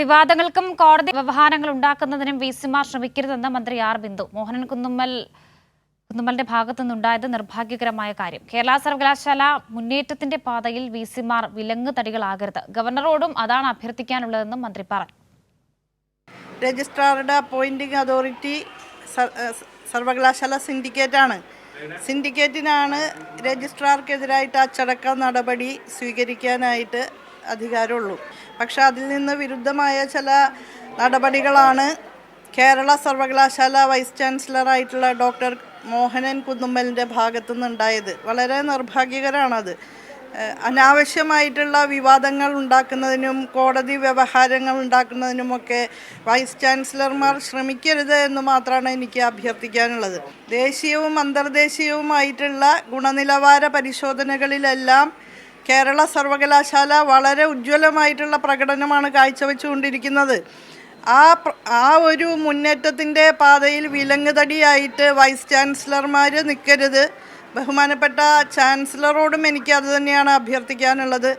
വിവാദങ്ങൾക്കും കോടതി വ്യവഹാരങ്ങൾ ഉണ്ടാക്കുന്നതിനും വി സിമാർ ശ്രമിക്കരുതെന്ന് മന്ത്രി ആർ ബിന്ദു. മോഹനൻ കുന്നുമ്മൽ കുന്നുമ്മലിന്റെ ഭാഗത്തു നിന്നുണ്ടായത് നിർഭാഗ്യകരമായ കാര്യം. കേരള സർവകലാശാല മുന്നേറ്റത്തിന്റെ പാതയിൽ വി സിമാർ വിലങ്ങ് തടികളാകരുത്. ഗവർണറോടും അതാണ് അഭ്യർത്ഥിക്കാനുള്ളതെന്നും മന്ത്രി പറഞ്ഞു. രജിസ്ട്രാറുടെ അപ്പോയിന്റിംഗ് അതോറിറ്റി സർവകലാശാല സിൻഡിക്കേറ്റാണ് സിൻഡിക്കേറ്റിനാണ് രജിസ്ട്രാർക്കെതിരായിട്ട് അച്ചടക്ക നടപടി സ്വീകരിക്കാനായിട്ട് അധികാരമുള്ളൂ. പക്ഷെ അതിൽ നിന്ന് വിരുദ്ധമായ ചില നടപടികളാണ് കേരള സർവകലാശാല വൈസ് ചാൻസലറായിട്ടുള്ള ഡോക്ടർ മോഹനൻ കുന്നുമ്മലിന്റെ ഭാഗത്തു നിന്നുണ്ടായത് വളരെ നിർഭാഗ്യകരമാണത് അനാവശ്യമായിട്ടുള്ള വിവാദങ്ങൾ ഉണ്ടാക്കുന്നതിനും കോടതി വ്യവഹാരങ്ങൾ ഉണ്ടാക്കുന്നതിനുമൊക്കെ വൈസ് ചാൻസലർമാർ ശ്രമിക്കരുത് എന്ന് മാത്രമാണ് എനിക്ക് അഭ്യർത്ഥിക്കാനുള്ളത്. ദേശീയവും അന്തർദേശീയവുമായിട്ടുള്ള ഗുണനിലവാര പരിശോധനകളിലെല്ലാം കേരള സർവകലാശാല വളരെ ഉജ്ജ്വലമായിട്ടുള്ള പ്രകടനമാണ് കാഴ്ചവെച്ചുകൊണ്ടിരിക്കുന്നത്. ആ ആ ഒരു മുന്നേറ്റത്തിന്റെ പാതയിൽ വിലങ്ങുതടിയായിട്ട് വൈസ് ചാൻസലർമാർ നിൽക്കരുത് ബഹുമാനപ്പെട്ട ചാൻസലറോടും എനിക്ക് അത് തന്നെയാണ് അഭ്യർത്ഥിക്കാനുള്ളത്.